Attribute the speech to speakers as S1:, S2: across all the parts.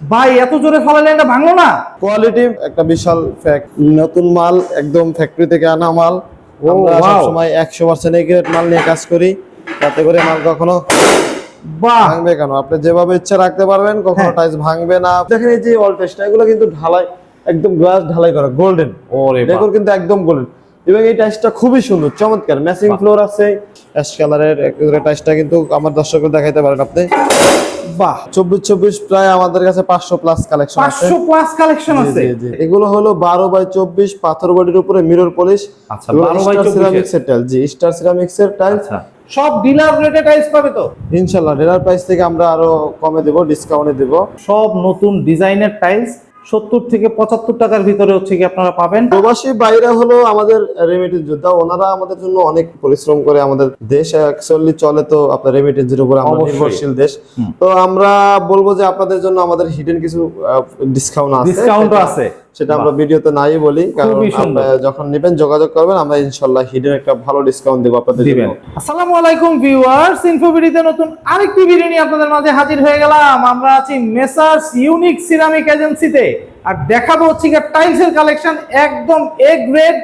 S1: ভাই এত জোরে ফালালে এটা ভাঙলো না?
S2: কোয়ালিটি একটা বিশাল ফ্যাক্ট নতুন মাল একদম ফ্যাক্টরি থেকে আনা মাল। আমরা. সবসময় একশো পার্সেন্ট এগ্রেড মাল নিয়ে কাজ করি। যাতে করে মাল কখনো
S1: বাহ!
S2: ভাঙবে কেন? আপনি যেভাবে ইচ্ছা রাখতে পারবেন কখনো
S1: হ্যাঁ।
S2: টাইলস ভাঙবে না। দেখেন এই যে ওয়াল টেস্টটা এগুলো কিন্তু ঢালাই একদম গ্লাস ঢালাই করা গোল্ডেন
S1: ওরে।
S2: ডেকোর কিন্তু একদম গোল্ডেন এবং এই টাইলসটা খুবই সুন্দর চমৎকার। ম্যাচিং ফ্লোর আছে অ্যাশ কালারের টাইলসটা কিন্তু আমার দর্শকদের দেখাইতে পারেন আপনি।
S1: বাহ
S2: চব্বিশ চব্বিশ প্রায় আমাদের কাছে পাঁচশো প্লাস কালেকশন আছে।
S1: পাঁচশো প্লাস কালেকশন আছে?
S2: জি, জি। এগুলো হলো বারো বাই চব্বিশ পাথর বডির উপরে মিরর পলিশ
S1: আচ্ছা, 12 by 24
S2: সিরামিক্স এর টাইলস জি স্টার টাইলস
S1: আচ্ছা। সব ডিলার রেটে টাইলস পাবে তো?
S2: ডেলার প্রাইস থেকে আমরা আরও কমে দেবো ডিসকাউন্টে দেবো।
S1: সব নতুন ডিজাইনের টাইলস সত্তর থেকে পঁচাত্তর টাকার ভিতরে হচ্ছে কি আপনারা পাবেন।
S2: প্রবাসী বাইরে হলো আমাদের রেমিটেন্স যোদ্ধা ওনারা আমাদের জন্য অনেক পরিশ্রম করে আমাদের দেশ অ্যাকচুয়ালি চলে তো আপনার রেমিটেন্সের উপর আমরা নির্ভরশীল দেশ। তো আমরা বলব যে আপনাদের জন্য আমাদের হিডেন কিছু ডিসকাউন্ট আছে। ডিসকাউন্ট
S1: আছে।
S2: সেটা আমরা ভিডিওতে নাই বলি কারণ আপনারা যখন নেবেন যোগাযোগ করবেন আমরা ইনশাল্লাহ হিডেন একটা ভালো ডিসকাউন্ট দেবো আপনাদের
S1: দিবেন।
S2: জন্য।
S1: আসসালামু আলাইকুম ভিউয়ার্স ইনফোবিডিতে নতুন আরেকটি ভিডিও নিয়ে আপনাদের মাঝে হাজির হয়ে গেলাম। আমরা আছি মেসার্স ইউনিক সিরামিক এজেন্সিতে আর দেখাবো হচ্ছে কি টাইলসের কালেকশন একদম এ গ্রেড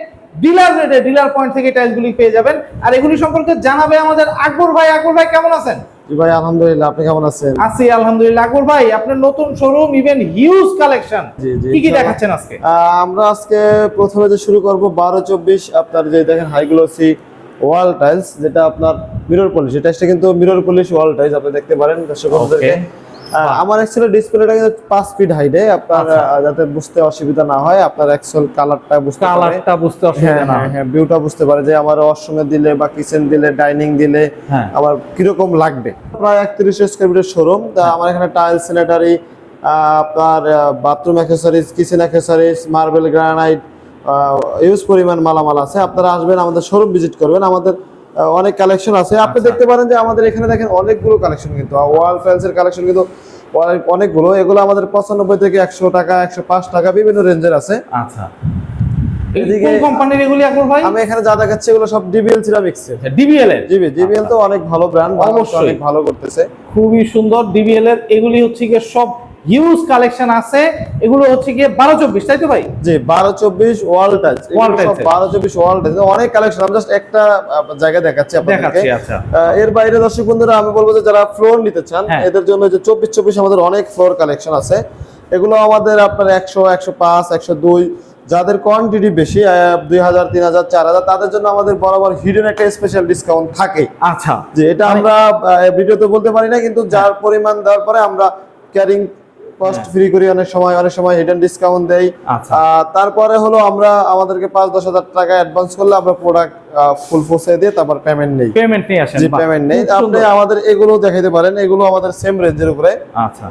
S1: ডিলার রেটে ডিলার পয়েন্ট থেকে টাইলসগুলি পেয়ে যাবেন। আর এগুলি সম্পর্কে জানাবে আমাদের আকবর ভাই। আকবর ভাই কেমন আছেন?
S2: জি ভাই আলহামদুলিল্লাহ আপনি কেমন আছেন?
S1: আছি আলহামদুলিল্লাহ। আকবর ভাই আপনার নতুন শোরুম ইভেন হিউজ কালেকশন কি কি দেখাচ্ছেন আজকে?
S2: আমরা আজকে প্রথমে যে শুরু করব বারো চব্বিশ আপনার যে দেখেন হাই গ্লোসি ওয়াল টাইলস যেটা আপনার মিরর পলিশ এটা কিন্তু মিরর পলিশ ওয়াল টাইলস আপনি দেখতে পারেন দর্শক বন্ধুদেরকে। আহ, আমার অ্যাকচুয়ালি ডিসপ্লেটা কিন্তু পাঁচ ফিট হাইটে আপনার
S1: আচ্ছা।
S2: যাতে বুঝতে অসুবিধা না হয় আপনার অ্যাকচুয়াল কালারটা বুঝতে পারে।
S1: কালারটা বুঝতে
S2: হ্যাঁ
S1: অসুবিধা না
S2: হ্যাঁ হ্যাঁ। ভিউটা বুঝতে পারে যে আমার ওয়াশরুমে দিলে বা কিচেন দিলে ডাইনিং দিলে
S1: হ্যাঁ।
S2: আমার কীরকম লাগবে। প্রায় একত্রিশ স্কোয়ার ফিটের শোরুম তা আমার এখানে টাইলস স্যানিটারি আপনার bathroom accessories kitchen accessories marble granite use পরিমাণ মালামাল আছে। আপনারা আসবেন আমাদের শোরুম ভিজিট করবেন। আমাদের অনেক কালেকশন আছে। আপনি
S1: আচ্ছা।
S2: দেখতে পারেন যে আমাদের এখানে দেখেন অনেকগুলো কালেকশন কিন্তু। ওয়াল টাইলসের কালেকশন কিন্তু অনেকগুলো। এগুলো আমাদের পঁচানব্বই থেকে একশো টাকা একশো পাঁচ টাকা বিভিন্ন রেঞ্জের আছে।
S1: আচ্ছা।
S2: আমি এখানে যা দেখাচ্ছি এগুলো সব ডিবিএল সিরামিক্স
S1: ডিবিএল এর।
S2: জিবি জিবিএল তো অনেক ভালো ব্র্যান্ড
S1: অবশ্যই।
S2: অনেক ভালো করতেছে।
S1: খুবই সুন্দর ডিবিএল এর। এগুলি হচ্ছে সব হিউজ কালেকশন আছে। এগুলো হচ্ছে গিয়ে বারো চব্বিশ তাই তো ভাই?
S2: জি বারো চব্বিশ ওয়াল টাচ। বারো চব্বিশ ওয়াল টাচ। অনেক কালেকশন আমি জাস্ট একটা আহ, জায়গায় দেখাচ্ছি আপনাদেরকে।
S1: দেখাচ্ছি আচ্ছা।
S2: এর বাইরে দর্শক বন্ধুরা আমি বলব যে যারা ফ্লোর নিতে চান
S1: হ্যাঁ।
S2: এদের জন্য যে চব্বিশ চব্বিশ আমাদের অনেক ফ্লোর কালেকশন আছে। এগুলো আমাদের আপনার একশো একশো পাঁচ একশো দুই যাদের কোয়ান্টিটি বেশি দুই হাজার তিন হাজার চার হাজার তাদের জন্য আমাদের বরাবর হিডেন একটা স্পেশাল ডিসকাউন্ট থাকে।
S1: আচ্ছা।
S2: যে এটা আমরা ভিডিওতে বলতে পারি না কিন্তু যার পরিমাণ দেওয়ার পরে আমরা ক্যারিং কস্ট ফ্রি করি অনেক সময় অনেক সময় হিডেন ডিসকাউন্ট দেই।
S1: আচ্ছা।
S2: তারপরে হলো আমরা আমাদেরকে পাঁচ দশ হাজার টাকা অ্যাডভান্স করলে আমরা প্রোডাক্ট ফুল পৌঁছে দিয়ে তারপর পেমেন্ট নেই।
S1: পেমেন্ট নিয়ে আসেন
S2: জি পেমেন্ট নেই। আপনি আমাদের এগুলো দেখাইতে পারেন এগুলো আমাদের সেম রেঞ্জের উপরে।
S1: আচ্ছা।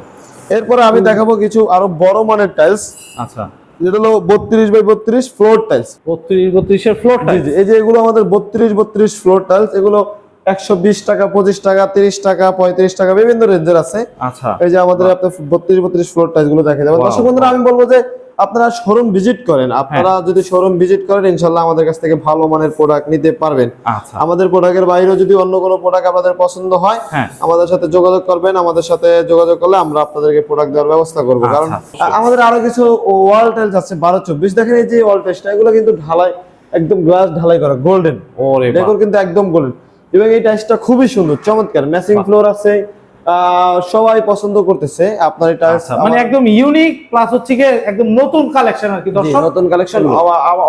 S2: এরপরে আমি দেখাবো কিছু আরও বড় মানের টাইলস
S1: আচ্ছা।
S2: যেটা হলো বত্রিশ বাই বত্রিশ ফ্লোর টাইলস
S1: বত্রিশ বত্রিশের ফ্লোর
S2: জি জি এই যে এগুলো আমাদের বত্রিশ বত্রিশ ফ্লোর টাইলস এগুলো একশো বিশ টাকা পঁচিশ টাকা তিরিশ টাকা পঁয়ত্রিশ টাকা বিভিন্ন রেঞ্জের আছে।
S1: আচ্ছা।
S2: এই যে আমাদের আপনার বত্রিশ বত্রিশ ফ্লোরগুলো দেখে যাবেন দর্শক বন্ধুরা আমি বলব যে আপনারা শোরুম ভিজিট করেন। আপনারা যদি শোরুম ভিজিট করেন ইনশাল্লাহ আমাদের কাছ থেকে ভালো মানের প্রোডাক্ট নিতে পারবেন।
S1: আচ্ছা।
S2: আমাদের প্রোডাক্টের বাইরেও যদি অন্য কোনো প্রোডাক্ট আপনাদের পছন্দ হয়
S1: হ্যাঁ।
S2: আমাদের সাথে যোগাযোগ করবেন। আমাদের সাথে যোগাযোগ করলে আমরা আপনাদেরকে প্রোডাক্ট দেওয়ার ব্যবস্থা করব।
S1: আচ্ছা,
S2: কারণ আমাদের আরও কিছু ওয়াল টাইলস আছে বারো চব্বিশ। দেখেন এই যে ওয়াল টাইলসটা এগুলো কিন্তু ঢালাই একদম গ্লাস ঢালাই করা গোল্ডেন। ডেকোর কিন্তু একদম গোল্ডেন এবং এই টাইলসটা খুবই সুন্দর চমৎকার। ম্যাচিং ফ্লোর আছে সবাই পছন্দ করতেছে। আপনার এটা
S1: আচ্ছা মানে একদম ইউনিক প্লাস হচ্ছে কি একদম নতুন কালেকশন আর কি দর্শক।
S2: নতুন কালেকশন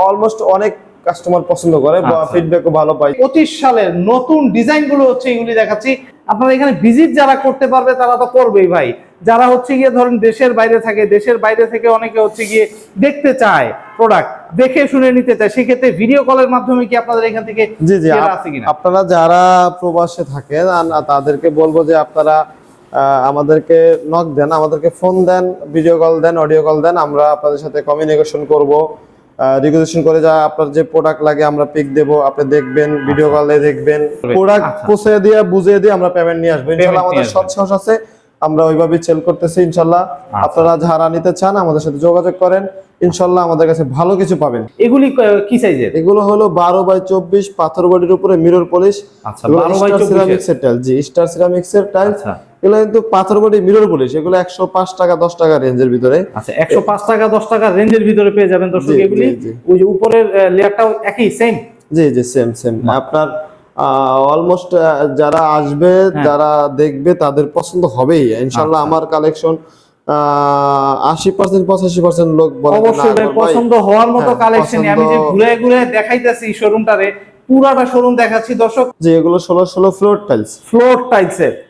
S2: অলমোস্ট অনেক কাস্টমার পছন্দ করে
S1: বা
S2: ফিডব্যাকও ভালো পাই
S1: পঁচিশ সালের নতুন ডিজাইনগুলো হচ্ছে এগুলি দেখাচ্ছি। আপনারা এখানে ভিজিট যারা করতে পারবে তারা তো করবেই ভাই। যারা হচ্ছে গিয়ে ধরেন দেশের বাইরে থাকে দেশের বাইরে থেকে অনেকে হচ্ছে গিয়ে দেখতে চায় প্রোডাক্ট দেখে শুনে নিতে চায় সেক্ষেত্রে ভিডিও কলের মাধ্যমে কি আপনাদের এখান থেকে
S2: জি জি
S1: আছে কিনা
S2: আপনারা যারা প্রবাসে থাকেন তাদেরকে বলব যে আপনারা আমাদেরকে নক দেন আমাদেরকে ফোন দেন ভিডিও কল দেন অডিও কল দেন আমরা আপনাদের সাথে কমিউনিকেশন করব রিকোয়েশন করে যা আপনার যে প্রোডাক্ট লাগে আমরা পিক দেব আপনি দেখবেন ভিডিও কলে দেখবেন প্রোডাক্ট
S1: আচ্ছা।
S2: পৌঁছে দিয়ে বুঝিয়ে দিয়ে আমরা পেমেন্ট নিয়ে আসব ইনশাল্লাহ
S1: নিয়ে
S2: আমাদের। সৎ সাহস আছে আমরা ওইভাবে সেল করতেছি ইনশাল্লাহ।
S1: আচ্ছা।
S2: আপনারা যারা নিতে চান আমাদের সাথে যোগাযোগ করেন। ইনশাল্লাহ আমাদের কাছে ভালো কিছু পাবেন।
S1: এগুলি ক- সাইজের
S2: এগুলো হলো বারো বাই চব্বিশ পাথর বডির উপরে মিরর পলিশ
S1: বারো বাই চব্বিশের।
S2: সিরামিক্স এর টাইল জি স্টার সিরামিক্স এর টাইল এগুলো কিন্তু পাথর বডি মিরর পলিশ এগুলো একশো পাঁচ টাকা দশ টাকা রেঞ্জের ভিতরে।
S1: আচ্ছা একশো পাঁচ টাকা দশ টাকা রেঞ্জের ভিতরে পেয়ে যাবেন দর্শক এগুলি। ওই যে উপরের লেয়ারটাও একই same
S2: G G same same আপনার অলমোস্ট যারা আসবে
S1: হ্যাঁ।
S2: যারা দেখবে তাদের পছন্দ হবেই। ইনশাল্লাহ
S1: আচ্ছা।
S2: আমার কালেকশন আশি পার্সেন্ট পঁচাশি পার্সেন্ট লোক বলে
S1: অবশ্যই পছন্দ হওয়ার মতো
S2: হ্যাঁ,
S1: কালেকশন আমি যে ঘুরে ঘুরে দেখাইতেছি শোরুমটারে পুরাটা শোরুম দেখাচ্ছি। দর্শক
S2: যে এগুলো ষোলো ষোলো ফ্লোর টাইলস
S1: ফ্লোর টাইলসের
S2: জি জি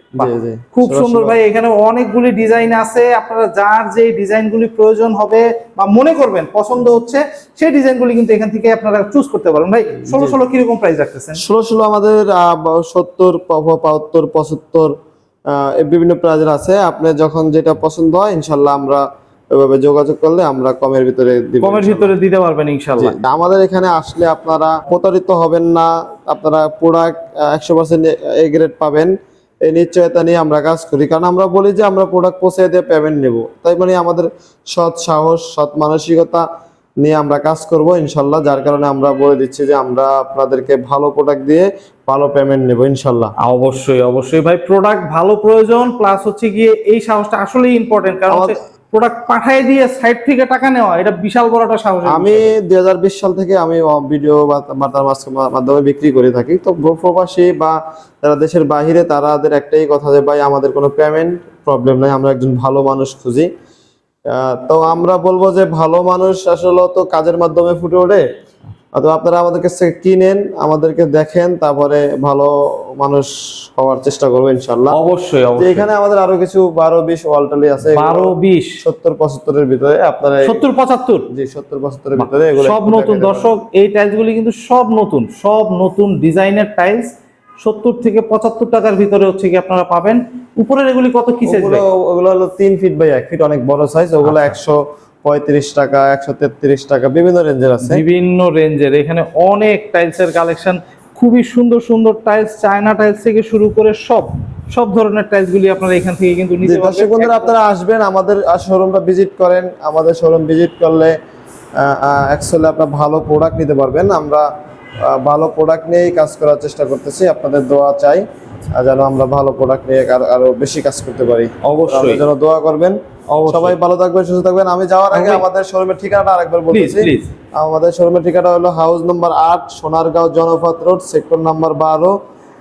S1: খুব সুন্দর ভাই এখানে অনেকগুলি ডিজাইন আছে আপনারা যার যে ডিজাইনগুলি প্রয়োজন হবে বা মনে করবেন পছন্দ হচ্ছে সেই ডিজাইনগুলি কিন্তু এখান থেকে আপনারা চুজ করতে পারেন ভাই ষোলো ষোলো কীরকম প্রাইস রাখতেছেন?
S2: ষোলো ষোলো আমাদের সত্তর বাহাত্তর পঁচাত্তর বিভিন্ন প্রাইজের আছে। আপনি যখন যেটা পছন্দ হয় ইনশাল্লাহ আমরা ওইভাবে যোগাযোগ করলে আমরা কমের ভিতরে
S1: কমের ভিতরে দিতে পারবেন ইনশাল্লাহ।
S2: আমাদের এখানে আসলে আপনারা প্রতারিত হবেন না আপনারা প্রোডাক্ট একশো পার্সেন্ট এ গ্রেড পাবেন। এই নিশ্চয়তা নিয়ে আমরা কাজ করি। কারণ আমরা বলি যে আমরা প্রোডাক্ট পৌঁছে দিয়ে পেমেন্ট নেব। তাই মানে আমাদের সৎ সাহস সৎ মানসিকতা নিয়ে আমরা কাজ করব ইনশাল্লাহ যার কারণে আমরা বলে দিচ্ছি যে আমরা আপনাদেরকে ভালো প্রোডাক্ট দিয়ে ভালো পেমেন্ট নেব ইনশাল্লাহ।
S1: অবশ্যই অবশ্যই। ভাই প্রোডাক্ট ভালো প্রয়োজন প্লাস হচ্ছে গিয়ে এই সাহসটা আসলেই ইম্পর্টেন্ট কারণ প্রোডাক্ট পাঠায় দিয়ে সাইড থেকে টাকা নেওয়া এটা বিশাল বড় একটা সাহস
S2: আমি দু হাজার বিশ সাল থেকে আমি ভিডিও বার্তার মাধ্যমে বিক্রি করে থাকি। তো প্রবাসী বা যারা দেশের বাহিরে তাদের একটাই কথা যে ভাই আমাদের কোনো পেমেন্ট প্রবলেম নাই আমরা একজন ভালো মানুষ খুঁজি। তো আমরা বলব যে ভালো মানুষ আসলে তো কাজের মাধ্যমে ফুটে ওঠে। অথবা আপনারা আমাদের কাছে কিনেন আমাদেরকে দেখেন তারপরে ভালো মানুষ হওয়ার চেষ্টা করব ইনশাল্লাহ
S1: অবশ্যই
S2: এখানে আমাদের আরও কিছু বারো বিশ ওয়ালটালি আছে
S1: বারো বিশ।
S2: সত্তর পঁচাত্তরের ভিতরে আপনারা
S1: সত্তর পঁচাত্তর?
S2: জি সত্তর পঁচাত্তরের ভিতরে
S1: সব নতুন দর্শক এই টাইলস গুলি কিন্তু সব নতুন সব নতুন ডিজাইনের টাইলস সত্তর থেকে পঁচাত্তর টাকার ভিতরে হচ্ছে কি আপনারা পাবেন। উপরের এগুলি কত কি সাইজ
S2: ওগুলো ওগুলো হলো তিন ফিট বাই এক ফিট অনেক বড় সাইজ ওগুলো
S1: আচ্ছা।
S2: একশো পঁয়ত্রিশ টাকা একশো তেত্রিশ টাকা বিভিন্ন রেঞ্জের আছে।
S1: বিভিন্ন রেঞ্জের। এখানে অনেক টাইলস এর কালেকশন খুবই সুন্দর সুন্দর টাইলস চায়না টাইলস থেকে শুরু করে সব সব ধরনের টাইলস গুলি আপনারা এখান থেকে কিন্তু নিতে
S2: দর্শক বন্ধুরা আপনারা আসবেন আমাদের শোরুমটা ভিজিট করেন। আমাদের শোরুম ভিজিট করলে অ্যাকচুয়ালি আপনার ভালো প্রোডাক্ট নিতে পারবেন। আমরা ভালো প্রোডাক্ট নিয়েই কাজ করার চেষ্টা করতেছি। আপনাদের দোয়া চাই যেন আমরা ভালো প্রোডাক্ট নিয়ে আরো- বেশি কাজ করতে পারি।
S1: অবশ্যই।
S2: জন্য দোয়া করবেন। সবাই ভালো থাকবেন সুস্থ থাকবেন। আমি যাওয়ার আগে আমাদের শোরুমের ঠিকানাটা আরেকবার বলতেছি। আমাদের শোরুমের ঠিকানা হলো হাউস নম্বর আট Sonargaon Janapath road sector number বারো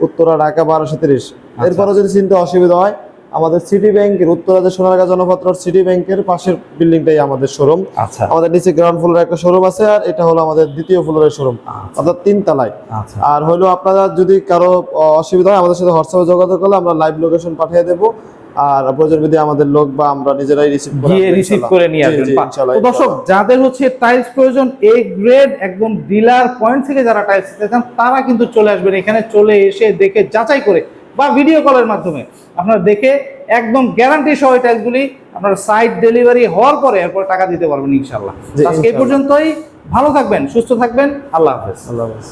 S2: উত্তরা ঢাকা বারোশো তিরিশ। এরপরও যদি চিনতে অসুবিধা হয় আমাদের সিটি ব্যাংকের উত্তরা যে সোনারগাঁও জনপথ রোড সিটি ব্যাংকের পাশের বিল্ডিংটাই আমাদের শোরুম
S1: আচ্ছা।
S2: আমাদের নিচে গ্রাউন্ড ফ্লোরের একটা শোরুম আছে আর এটা হলো আমাদের দ্বিতীয় ফ্লোরের শোরুম
S1: আচ্ছা।
S2: অর্থাৎ তিন তলায়
S1: আচ্ছা।
S2: আর হলো আপনারা যদি কারও অসুবিধা হয় আমাদের সাথে হোয়াটসঅ্যাপে যোগাযোগ করলে আমরা লাইভ লোকেশন পাঠিয়ে দেবো। আর প্রয়োজন যদি আমাদের লোক বা আমরা নিজেরাই রিসিভ
S1: গিয়ে রিসিভ করে নিয়ে আসবেন তো দর্শক যাদের হচ্ছে টাইলস প্রয়োজন এ গ্রেড একদম ডিলার পয়েন্ট থেকে যারা টাইলস নিতে চান তারা কিন্তু চলে আসবেন এখানে চলে এসে দেখে যাচাই করে বা ভিডিও কলের মাধ্যমে। আপনারা দেখে একদম গ্যারান্টি সহ টাইলসগুলি আপনার সাইট ডেলিভারি হওয়ার পরে এরপর টাকা দিতে পারবেন ইনশাল্লাহ। আজকে এই পর্যন্তই। ভালো থাকবেন সুস্থ থাকবেন। আল্লাহ হাফেজ।
S2: আল্লাহ হাফেজ।